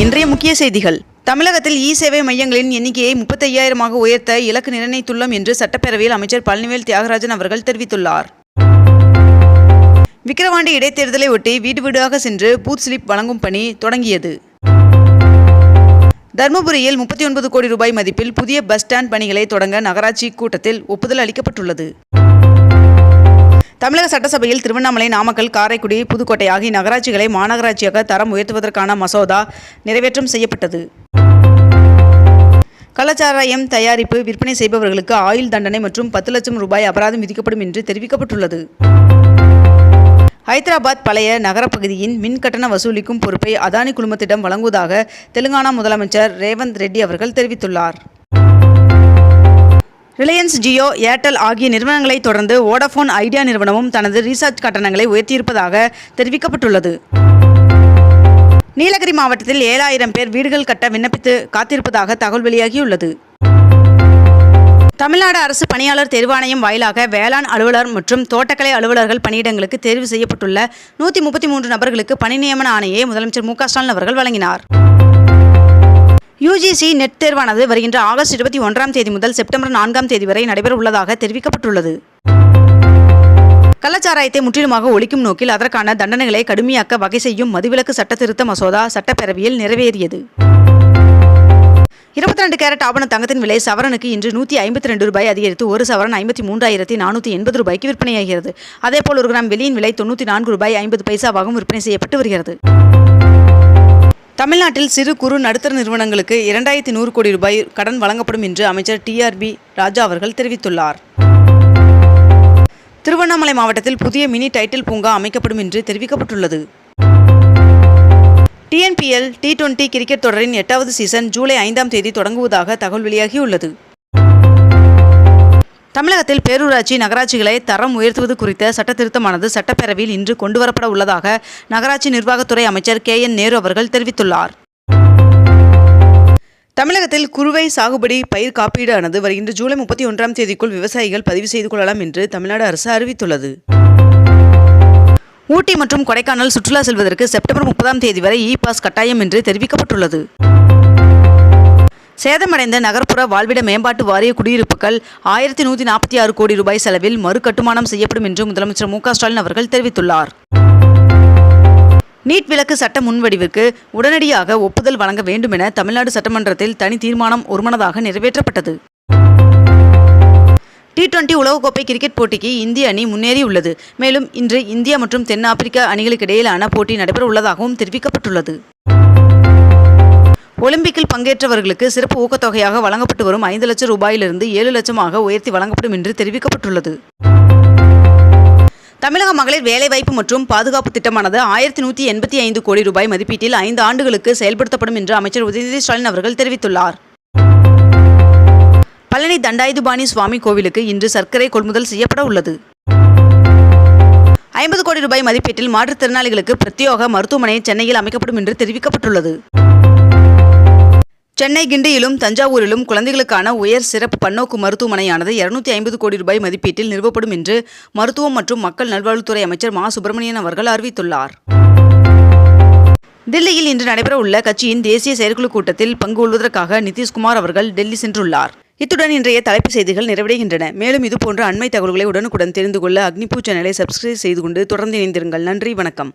இன்றைய முக்கிய செய்திகள். தமிழகத்தில் இ சேவை மையங்களின் எண்ணிக்கையை முப்பத்தையாயிரமாக உயர்த்த இலக்கு நிர்ணயித்துள்ளோம் என்று சட்டப்பேரவையில் அமைச்சர் பழனிவேல் தியாகராஜன் அவர்கள் தெரிவித்துள்ளார். விக்கிரவாண்டி இடைத்தேர்தலை ஒட்டி வீடு வீடாக சென்று பூத் ஸ்லிப் வழங்கும் பணி தொடங்கியது. தருமபுரியில் முப்பத்தி ஒன்பது கோடி ரூபாய் மதிப்பில் புதிய பஸ் ஸ்டாண்ட் பணிகளை தொடங்க நகராட்சி கூட்டத்தில் ஒப்புதல் அளிக்கப்பட்டுள்ளது. தமிழக சட்டசபையில் திருவண்ணாமலை நாமக்கல் காரைக்குடி புதுக்கோட்டை ஆகிய நகராட்சிகளை மாநகராட்சியாக தரம் உயர்த்துவதற்கான மசோதா நிறைவேற்றம் செய்யப்பட்டது. கள்ளச்சாராயம் தயாரிப்பு விற்பனை செய்பவர்களுக்கு ஆயுள் தண்டனை மற்றும் பத்து லட்சம் ரூபாய் அபராதம் விதிக்கப்படும் என்று தெரிவிக்கப்பட்டுள்ளது. ஹைதராபாத் பழைய நகரப்பகுதியின் மின் கட்டண வசூலிக்கும் பொறுப்பை அதானி குழுமத்திடம் வழங்குவதாக தெலுங்கானா முதலமைச்சர் ரேவந்த் ரெட்டி அவர்கள் தெரிவித்துள்ளார். ரிலையன்ஸ் ஜியோ ஏர்டெல் ஆகிய நிறுவனங்களை தொடர்ந்து வோடஃபோன் ஐடியா நிறுவனமும் தனது ரீசார்ஜ் கட்டணங்களை உயர்த்தியிருப்பதாக தெரிவிக்கப்பட்டுள்ளது. நீலகிரி மாவட்டத்தில் ஏழாயிரம் பேர் வீடுகள் கட்ட விண்ணப்பித்து காத்திருப்பதாக தகவல் வெளியாகியுள்ளது. தமிழ்நாடு அரசு பணியாளர் தேர்வாணையம் வாயிலாக வேளாண் அலுவலர் மற்றும் தோட்டக்கலை அலுவலர்கள் பணியிடங்களுக்கு தேர்வு செய்யப்பட்டுள்ள நூற்றி முப்பத்தி மூன்று நபர்களுக்கு பணி நியமன ஆணையை முதலமைச்சர் மு க ஸ்டாலின் அவர்கள் வழங்கினார். யுஜிசி நெட் தேர்வானது வருகின்ற ஆகஸ்ட் இருபத்தி ஒன்றாம் தேதி முதல் செப்டம்பர் நான்காம் தேதி வரை நடைபெற உள்ளதாக தெரிவிக்கப்பட்டுள்ளது. கள்ளச்சாராயத்தை முற்றிலுமாக ஒழிக்கும் நோக்கில் அதற்கான தண்டனைகளை கடுமையாக்க வகை செய்யும் மதுவிலக்கு சட்ட திருத்த மசோதா சட்டப்பேரவையில் நிறைவேறியது. இருபத்தி ரெண்டு கேரட் ஆபண தங்கத்தின் விலை சவரனுக்கு இன்று நூற்றி ஐம்பத்தி ரெண்டு ரூபாய் அதிகரித்து ஒரு சவரன் ஐம்பத்தி மூன்றாயிரத்தி நானூற்றி எண்பது ரூபாய்க்கு விற்பனையாகிறது. அதேபோல் ஒரு கிராம் வெளியின் விலை தொண்ணூற்றி நான்கு ரூபாய் ஐம்பது பைசாவாகவும் விற்பனை செய்யப்பட்டு வருகிறது. தமிழ்நாட்டில் சிறு குறு நடுத்தர நிறுவனங்களுக்கு இரண்டாயிரத்தி நூறு கோடி ரூபாய் கடன் வழங்கப்படும் என்று அமைச்சர் டிஆர்பி ராஜா அவர்கள் தெரிவித்துள்ளார். திருவண்ணாமலை மாவட்டத்தில் புதிய மினி டைட்டில் பூங்கா அமைக்கப்படும் என்று தெரிவிக்கப்பட்டுள்ளது. டிஎன்பிஎல் டி டுவெண்டி கிரிக்கெட் தொடரின் எட்டாவது சீசன் ஜூலை ஐந்தாம் தேதி தொடங்குவதாக தகவல் வெளியாகியுள்ளது. தமிழகத்தில் பேரூராட்சி நகராட்சிகளை தரம் உயர்த்துவது குறித்த சட்ட திருத்தமானது சட்டப்பேரவையில் இன்று கொண்டுவரப்பட உள்ளதாக நகராட்சி நிர்வாகத்துறை அமைச்சர் கே என் நேரு அவர்கள் தெரிவித்துள்ளார். தமிழகத்தில் குறுவை சாகுபடி பயிர் காப்பீடு ஆனது வருகின்ற ஜூலை முப்பத்தி ஒன்றாம் தேதிக்குள் விவசாயிகள் பதிவு செய்து கொள்ளலாம் என்று தமிழ்நாடு அரசு அறிவித்துள்ளது. ஊட்டி மற்றும் கொடைக்கானல் சுற்றுலா செல்வதற்கு செப்டம்பர் முப்பதாம் தேதி வரை இ பாஸ் கட்டாயம் என்று தெரிவிக்கப்பட்டுள்ளது. சேதமடைந்த நகர்ப்புற வாழ்விட மேம்பாட்டு வாரிய குடியிருப்புகள் ஆயிரத்தி நூற்றி நாற்பத்தி ஆறு கோடி ரூபாய் செலவில் மறு கட்டுமானம் செய்யப்படும் என்று முதலமைச்சர் மு ஸ்டாலின் அவர்கள் தெரிவித்துள்ளார். நீட் விலக்கு சட்ட முன்வடிவிற்கு உடனடியாக ஒப்புதல் வழங்க வேண்டும் என தமிழ்நாடு சட்டமன்றத்தில் தனி தீர்மானம் ஒருமனதாக நிறைவேற்றப்பட்டது. டி டுவெண்டி உலகக்கோப்பை கிரிக்கெட் போட்டிக்கு இந்திய அணி முன்னேறியுள்ளது. மேலும் இன்று இந்தியா மற்றும் தென்னாப்பிரிக்கா அணிகளுக்கு இடையிலான போட்டி நடைபெற உள்ளதாகவும் தெரிவிக்கப்பட்டுள்ளது. ஒலிம்பிக்கில் பங்கேற்றவர்களுக்கு சிறப்பு ஊக்கத்தொகையாக வழங்கப்பட்டு வரும் ஐந்து லட்சம் ரூபாயிலிருந்து ஏழு லட்சமாக உயர்த்தி வழங்கப்படும் என்று தெரிவிக்கப்பட்டுள்ளது. தமிழக மகளிர் வேலைவாய்ப்பு மற்றும் பாதுகாப்பு திட்டமானது ஆயிரத்தி நூற்றி எண்பத்தி ஐந்து கோடி ரூபாய் மதிப்பீட்டில் ஐந்து ஆண்டுகளுக்கு செயல்படுத்தப்படும் என்று அமைச்சர் உதயநிதி ஸ்டாலின் அவர்கள் தெரிவித்துள்ளார். பழனி தண்டாயுதுபாணி சுவாமி கோவிலுக்கு இன்று சர்க்கரை கொள்முதல் செய்யப்பட உள்ளது. ஐம்பது கோடி ரூபாய் மதிப்பீட்டில் மாற்றுத்திறனாளிகளுக்கு பிரத்யோக மருத்துவமனை சென்னையில் அமைக்கப்படும் என்று தெரிவிக்கப்பட்டுள்ளது. சென்னை கிண்டியிலும் தஞ்சாவூரிலும் குழந்தைகளுக்கான உயர் சிறப்பு பன்னோக்கு மருத்துவமனையானது இருநூத்தி ஐம்பது கோடி ரூபாய் மதிப்பீட்டில் நிறுவப்படும் என்று மருத்துவம் மற்றும் மக்கள் நல்வாழ்வுத்துறை அமைச்சர் மா. சுப்பிரமணியன் அவர்கள் அறிவித்துள்ளார். தில்லியில் இன்று நடைபெறவுள்ள கட்சியின் தேசிய செயற்குழு கூட்டத்தில் பங்கு கொள்வதற்காக நிதிஷ்குமார் அவர்கள் டெல்லி சென்றுள்ளார். இத்துடன் இன்றைய தலைப்புச் செய்திகள் நிறைவடைகின்றன. மேலும் இதுபோன்ற அண்மை தகவல்களை உடனுக்குடன் தெரிந்து கொள்ள அக்னிபூ சேனலை சப்ஸ்கிரைப் செய்து கொண்டு தொடர்ந்து இணைந்திருங்கள். நன்றி வணக்கம்.